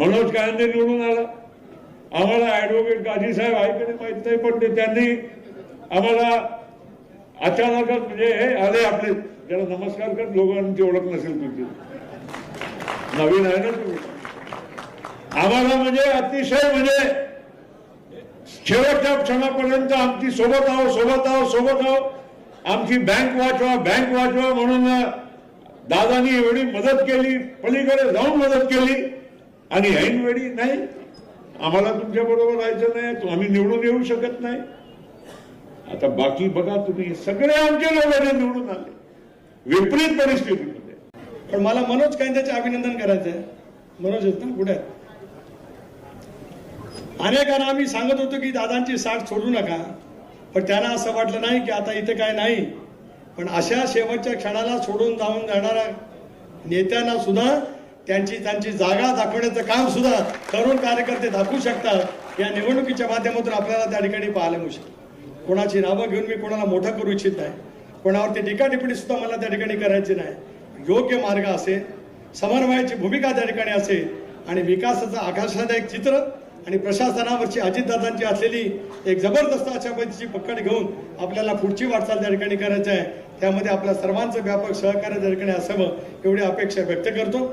मनोज कायंदे निवडून आला. आम्हाला ऍडव्होकेट गाजी साहेब आईकडे माहीत नाही पण ते त्यांनी आम्हाला अचानकच म्हणजे हे आले आपले. त्याला नमस्कार कर लोकांची ओळख नसेल तुमची. नवीन आहे ना तुम्ही. आम्हाला म्हणजे अतिशय म्हणजे शेवटच्या क्षणापर्यंत आमची सोबत आहो सोबत आहो सोबत आहो. आमची बँक वाचवा बँक वाचवा म्हणून दादानी एवढी मदत केली पलीकडे जाऊन मदत केली. आणि ऐन वेळी नाही. आम्हाला तुमच्या बरोबर राहायचं नाही आम्ही निवडून येऊ शकत नाही. आता बाकी बघा तुम्ही सगळे आमचे लोक निवडून आले. विपरीत परिस्थितीमध्ये. पण मला मनोज कांद्याचे अभिनंदन करायचं आहे मनोज आहेत ना कुठे अनेकांना आम्ही सांगत होतो की दादांची साठ सोडू नका. पण त्यांना असं वाटलं नाही की आता इथे काय नाही. पण अशा शेवटच्या क्षणाला सोडून जाऊन जाणाऱ्या नेत्यांना सुद्धा त्यांची त्यांची जागा दाखवण्याचं काम सुद्धा तरुण कार्यकर्ते दाखवू शकतात. या निवडणुकीच्या माध्यमातून आपल्याला त्या ठिकाणी पाहायला मिळू शकतं. कोणाची नावं घेऊन मी कोणाला मोठं करू इच्छित नाही. कोणावरती टीका टिप्पणी सुद्धा मला त्या ठिकाणी करायची नाही. योग्य मार्ग असेल समन्वयाची भूमिका त्या ठिकाणी असेल आणि विकासाचं आकाशादायक चित्र आणि प्रशासनावरची अजितदादांची असलेली एक जबरदस्त अशा पद्धतीची पकड घेऊन आपल्याला पुढची वाटचाल त्या ठिकाणी करायची आहे. त्यामध्ये आपल्या सर्वांचं व्यापक सहकार्य त्या ठिकाणी असावं एवढी अपेक्षा व्यक्त करतो.